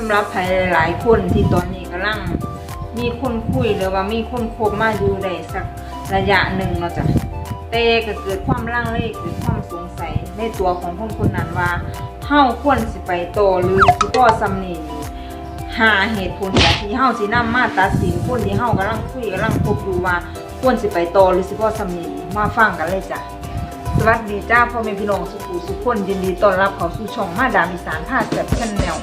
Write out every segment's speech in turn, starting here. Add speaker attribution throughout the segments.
Speaker 1: สำหรับใครหลายๆคนที่ตอนนี้กำลังมีคนคุยหรือว่ามีคนคบมาอยู่ได้สักระยะหนึ่งเนาะจ้ะแต่ก็เกิดความลังเลเกิดความสงสัยในตัวของคนคนนั้นว่าเฮาควรสิไปโตหรือสิพ่อซำนี่หาเหตุผลที่เฮาสินำมาตัดสินคนที่เฮากำลังคุยกำลังคบอยู่ว่าควรสิไปโตหรือสิพ่อซำนี่มาฟังกันเลยจ้ะสวัสดีจ้าพ่อแม่พี่น้องสุขุสุขคนยินดีต้อนรับเข้าสู่ช่องมาดามอีสานพาแซ่บชนแนล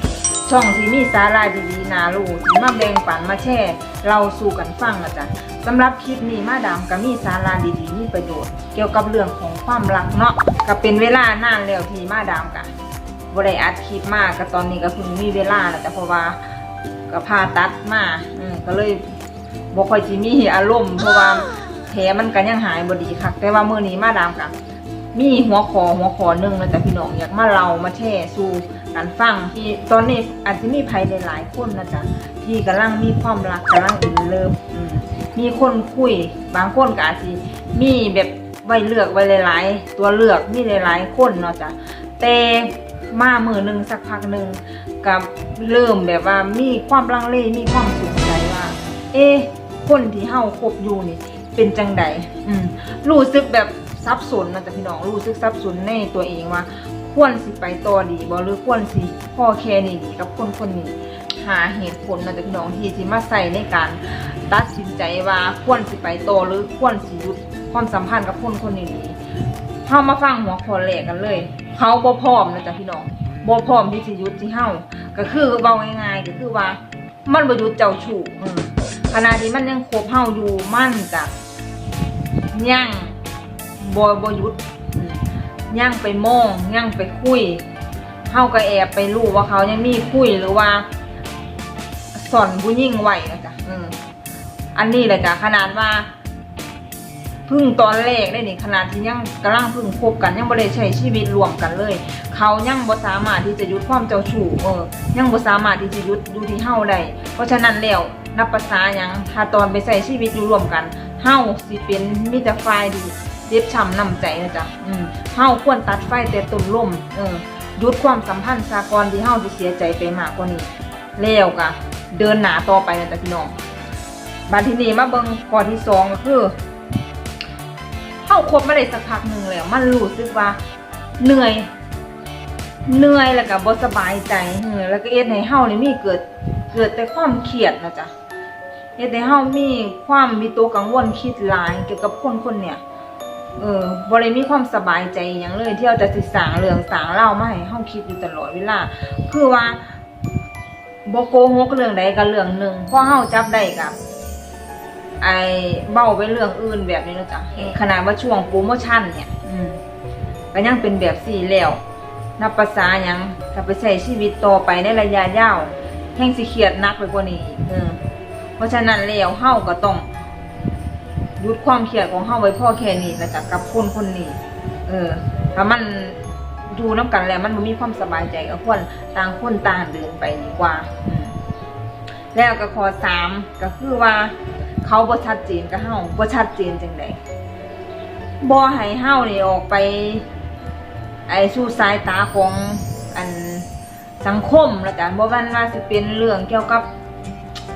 Speaker 1: ช่องที่มีสาระดีๆนาลูที่มาแบ่งปันมาแชร์เราสู่กันฟังนะจ๊ะสำหรับคลิปนี้มาดามก็มีสาระดีๆมีประโยชน์เกี่ยวกับเรื่องของความรักเนาะก็เป็นเวลานานแล้วที่มาดามกะบ่ได้อัดคลิปมากก็ตอนนี้ก็เพิ่งมีเวลาแล้วจ้ะเพราะว่าก็พาตัดมาอืมก็เลยบ่ค่อยสิมีอารมณ์เพราะว่าแผลมันก็ยังหายบ่ดีคักแต่ว่ามื้อนี้มาดามกะมีหัวขอหัวขอหนึ่งนะจ๊ะพี่น้องอยากมาเรามาแช่สู่ การฟังที่ตอนนี้อาจจะมีภัยหลายๆคนนะจ๊ะที่กำลังมีความรักกำลังอินเลิฟมมีคนคุย บางคนก็อาจจะมีแบบไว้เลือกไว้หลาย ๆ ตัวเลือกมีหลาย ๆ คนเนาะจ๊ะแต่มามือหนึ่งสักพักหนึ่งกับเริ่มแบบว่ามีความลังเลมีความสงสัยว่า เอ๊คนที่เฮาคบอยู่นี่ เป็นจังใดอืมรู้สึกแบบซับสนนะจ๊ะพี่น้องรู้สึกซับสนในตัวเองว่า ควรสิไปต่อดีบ่หรือควรสิพ่อแค่นี้ดีกับคนคนนี้หาเหตุผลนะจ๊ะพี่น้องที่สิมาใส่ในการตัดสินใจว่าควรสิไปต่อหรือควรสิหยุดความสัมพันธ์กับคนคนนี้ดีเฮามาฟังหัวข้อแรกกันเลยเขาบ่พร้อมนะจ๊ะพี่น้องบ่พร้อมที่สิหยุดที่เฮาก็คือเว้าง่ายๆก็คือว่า มันบ่หยุดเจ้าชู้ขณะที่มันยังคบเฮาอยู่มันกับย่างบอยบหยุด ย่างไปมองย่างไปคุยเฮาก็แอบไปรู้ว่าเขายังมีคุยหรือว่าสอนผู้ยิ่งไหวนะจ๊ะอืมอันนี้แหละจ้ะขนาดว่าพึ่งตอนแรกได้นี่ขนาดที่ยังกำลังพึ่งคบกันยังบ่ได้ใช้ชีวิตรวมกันเลย เขายังบ่สามารถที่จะยุดความเจ้าชู้เออยังบ่สามารถที่จะยุดดูที่เฮาได้เพราะฉะนั้นแล้วนับภาษายังถ้าตอนไปใช้ชีวิตอยู่รวมกันเฮาสิเป็นมีแต่ฝ่ายดี เจ็บช้ำน้ำใจนะจ๊ะอืมเฮาควรตัดไฟแต่ต้นลมเออหยุดความสัมพันธ์สากลที่เฮาสิเสียใจไปมากกว่านี้แล้วก็เดินหน้าต่อไปนะจ๊ะพี่น้องบัดทีนี้มาเบิ่งข้อที่สองก็คือเฮาคบมาได้สักพักหนึ่งแล้ว มันรู้สึกว่าเหนื่อยเหนื่อยแล้วก็บ่สบายใจเออแล้วก็เอ็ดให้เฮานี่มีเกิดเกิดแต่ความเครียดนะจ๊ะเฮ็ดให้เฮามีความมีตัวกังวลคิดหลายเกี่ยวกับคนคนเนี่ย เออบ่ได้มีความสบายใจอย่างเลยที่เราจะสิสางเรื่องสางเล่ามาให้เฮาคิดอยู่ตลอดเวลาคือว่าโบโกหกเรื่องใดก็เรื่องหนึ่งพอเฮาจับได้กับไอ้เบ้าไปเรื่องอื่นแบบนี้นะจ๊ะขนาดว่าช่วงโปรโมชั่นเนี่ย อืมก็ยังเป็นแบบสี่แล้วนับภาษายังถ้าไปใช้ชีวิตต่อไปในระยะยาวแห่งสิเครียดนักไปกว่านี้อีกเพราะฉะนั้นแล้วเฮาก็ต้อง ยุดความเครียดของเฮาไว้พ่อแค่นี้นะจ๊ะกับคนคนนี้ เออ ถ้ามันอยู่น้ากันแล้วมันบ่มีความสบายใจก็ควรต่างคนต่างเดินไปดีกว่า แล้วก็ข้อสามก็คือว่า เขาบ่ชัดเจนกับเฮาบ่ชัดเจนจังไดบ่ให้เฮานี่ออกไป ไอ้สู่สายตาของอันสังคมแล้วกันบ่ว่าว่าสิเป็นเรื่องเกี่ยวกับ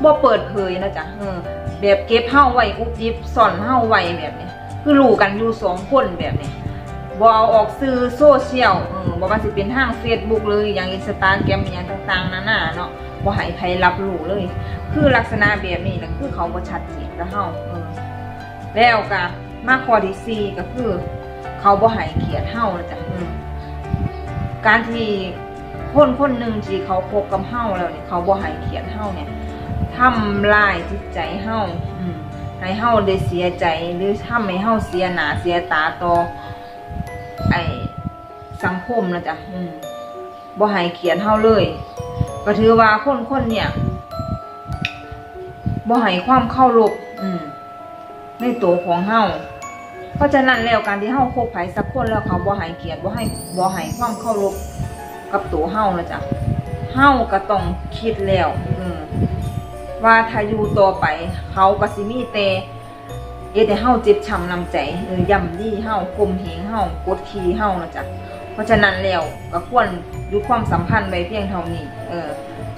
Speaker 1: บ่เปิดเผยนะจ๊ะเออ แบบเก็บเฮาไว้อุบยิบซ่อนเฮาไว้แบบนี้คือรู้กันอยู่สองคนแบบนี้บ่เอาออกสื่อโซเชียลเออบ่ว่าสิเป็นทาง Facebook เลยอย่าง Instagram อย่างต่างๆนานาเนาะบ่ให้ใครรับรู้เลย คือลักษณะแบบนี้นะคือเขาบ่ชัดเจนกับเฮาแล้วก็มาข้อที่สี่ก็คือ เขาบ่ให้เกียรติเฮาจ๊ะการที่คนคนหนึ่งที่เขาคบกับเฮาแล้วเนี่ยเขาบ่ให้เกียรติเฮาเนี่ย ทำลายจิตใจเฮาอืมให้เฮาได้เสียใจหรือทำให้เฮาเสียหนาเสียตาต่อไอสังคมนะจ๊ะอืมบ่ให้เขียนเฮาเลย ก็ถือว่าคนคนเนี่ยบ่ให้ความเคารพอืมในตัวของเฮาเพราะฉะนั้นแล้วการที่เฮาคบไผสักคนแล้วเขาบ่ให้เกียรติบ่ให้บ่ให้ความเคารพกับตัวเฮานะจ๊ะเฮาก็ต้องคิดแล้วอื ว่าถ้าอยู่ต่อไปเขาก็สิมีแต่เอ็ดให้เฮาเจ็บช้ำนำใจเออย่ำดีเฮาคมเหงเฮากดขี่เฮานะจ๊ะเพราะฉะนั้นแล้วก็ควรยุดความสัมพันธ์ไปเพียงเท่านี้ เออ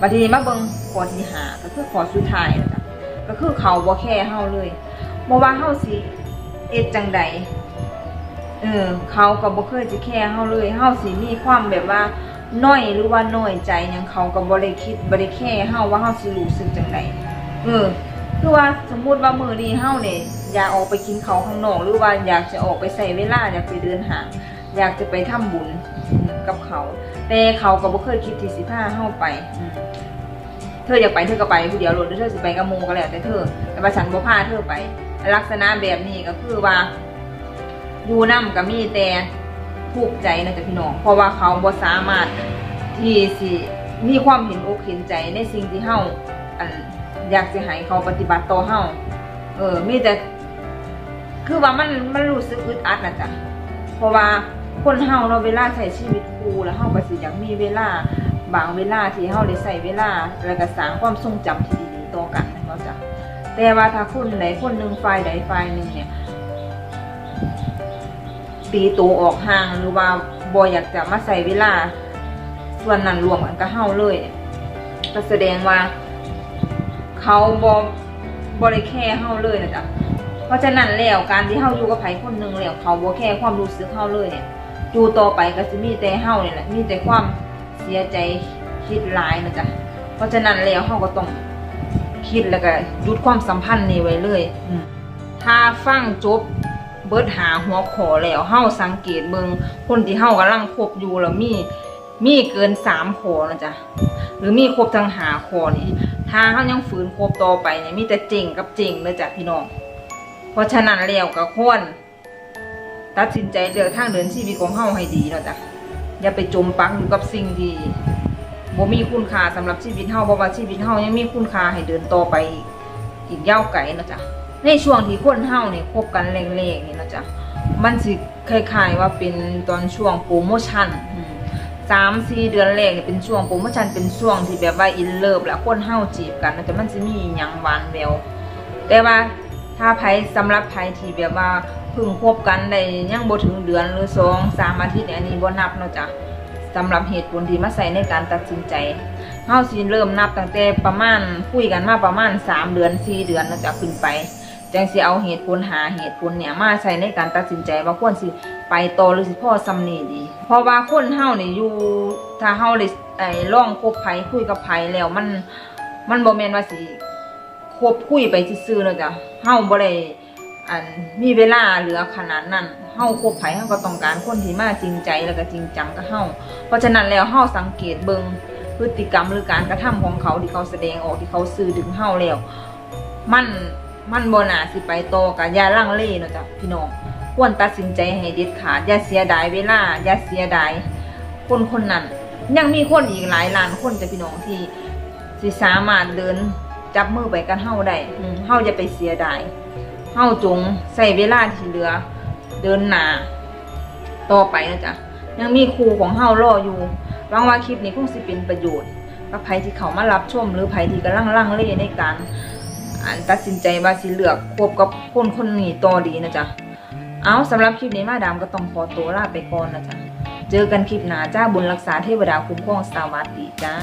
Speaker 1: บัดทีนี้มาเบิ่งขอที่หาก็คือขอสุดท้ายนะจ๊ะก็คือเขาบ่แค่เฮาเลยบ่ว่าเฮาสิเอ็ดจังใดเออเขาก็บ่เคยจะแค่เฮาเลยเฮาสิมีความแบบว่า น้อยหรือว่าน้อยใจยังเขาก็บ่ได้คิดบ่ได้แค่เฮาว่าเฮาสิรู้สึกจังใดเออคือว่าสมมุติว่ามือนี้เฮาเนี่ยอยากออกไปกินเขาข้างนอกหรือว่าอยากจะออกไปใส่เวลาอยากไปเดินหางอยากจะไปทำบุญกับเขา แต่เขาก็บ่เคยคิดที่สิพาเฮาไปเธออยากไปเธอก็ไปผู้เดียวโลดหรือเธอสิไปกับหมู่ก็แล้วแต่เธอ แต่ว่าฉันบ่พาเธอไป ลักษณะแบบนี้ก็คือว่าอยู่นำก็มีแต่ ถูกใจนะจ๊ะพี่น้อง เพราะว่าเขาบ่สามารถที่สิมีความเห็นอกเห็นใจในสิ่งที่เฮาอยากจะให้เขาปฏิบัติต่อเฮาเออ มีแต่ คือว่ามันมันรู้สึกอึดอัดนะจ๊ะเพราะว่าคนเฮาเนาเวลาใช้ชีวิตคู่แล้วเฮาก็สิอยากมีเวลาบางเวลาที่เฮาได้ใช้เวลาแล้วก็สร้างความทรงจำที่ดีๆต่อกันนะเนาะจ้ะแต่ว่าถ้าคนใดคนหนึ่งฝ่ายใดฝ่ายหนึ่งเนี่ย ตีตัวออกห่างหรือว่าบ่อยากจะมาใส่เวลา ส่วนนั้นรวมกันกับเฮาเลยก็แสดงว่า เขาบ่บ่ได้แค่เฮาเลยนะจ๊ะเพราะฉะนั้นแล้วการที่เฮาอยู่กับไผคนหนึ่งแล้วเขาบ่แค่ความรู้สึกเฮาเลยเนี่ยอยู่ต่อไปก็สิมีแต่เฮาเนี่ยแหละมีแต่ความเสียใจคิดร้ายนะจ๊ะเพราะฉะนั้นแล้วเฮาก็ต้องคิดแล้วก็ยุดความสัมพันธ์นี้ไว้เลยอืถ้าฟังจบ เบิดหาหัวขอแล้วเฮาสังเกตเบิงคนที่เฮากำลังคบอยู่แล้วมีมีเกินสามขอนะจ๊ะหรือมีครบทั้งหาขอนี่ถ้าเฮายังฝืนคบต่อไปเนี่ยมีแต่เจ๋งกับเจ๋งเลยจ้ะพี่น้อง เพราะฉะนั้นแล้วก็ควรตัดสินใจเลือกทางเดินชีวิตของเฮาให้ดีนะจ้ะอย่าไปจมปักอยู่กับสิ่งที่บ่มีคุณค่าสำหรับชีวิตเฮาเพราะว่าชีวิตเฮายังมีคุณค่าให้เดินต่อไปอีกยาวไกลนะจ้ะในช่วงที่คนเฮาเนี่ยคบกันแรกๆนี่นะ จ้ะมันสิคล้ายๆว่าเป็นตอนช่วงโปรโมชั่นสามสี่เดือนแรกเนี่ยเป็นช่วงโปรโมชั่นเป็นช่วงที่แบบว่าอินเลิฟแล้วคนเฮาจีบกันเนาะจ้ะมันสิมียังหวานแววแต่ว่าถ้าไผสำหรับไผที่แบบว่าเพิ่งคบกันได้ยังบ่ถึงเดือนหรือสองสามอาทิตย์เนี่ยอันนี้บ่นับเนาะจ้ะสำหรับเหตุผลที่มาใส่ในการตัดสินใจเฮาสิเริ่มนับตั้งแต่ประมาณคุยกันมาประมาณสามเดือนสี่เดือนเนาะจ้ะขึ้นไป จังสิเอาเหตุผลหาเหตุผลเนี่ยมาใช้ในการตัดสินใจว่าควรสิไปต่อหรือสิพ่อซ้ำนี่ดี เพราะว่าคนเฮาเนี่ยอยู่ถ้าเฮาได้ไอ้ลองคบไผคุยกับไผแล้วมันมันบ่แม่นว่าสิคบคุยไปซื่อๆแล้วจ้ะเฮาบ่ได้อันมีเวลาเหลือขนาดนั้นเฮาคบไผเฮาก็ต้องการคนที่มาจริงใจแล้วก็จริงจังกับเฮาเพราะฉะนั้นแล้วเฮาสังเกตเบิ่งพฤติกรรมหรือการกระทำของเขาที่เขาแสดงออกที่เขาสื่อถึงเฮาแล้ว มัน มันบ่น่าสิไปต่อกับอย่าลังเลเนาะจ้ะพี่น้องควรตัดสินใจให้เด็ดขาดอย่าเสียดายเวลาอย่าเสียดายคนคนนั้น ยังมีคนอีกหลายล้านคนจ้ะพี่น้องที่สิสามารถเดินจับมือไปกันเฮาได้เฮาจะไปเสียดายเฮาจงใส่เวลาที่เหลือ เดินหนาต่อไปนะจ๊ะยังมีครูของเฮารออยู่หวังว่าคลิปนี้คงสิเป็นประโยชน์กับใครที่เขามารับชมหรือใครที่กำลังลังเลในการ อันตัดสินใจว่าสิเลือกคบกับคนคนนี้ต่อดีนะจ๊ะเอาสำหรับคลิปนี้มาดามก็ต้องขอตัวลาไปก่อนนะจ๊ะ เจอกันคลิปหน้าจ้าบุญรักษาเทวดาคุ้มครองสวัสดีจ้า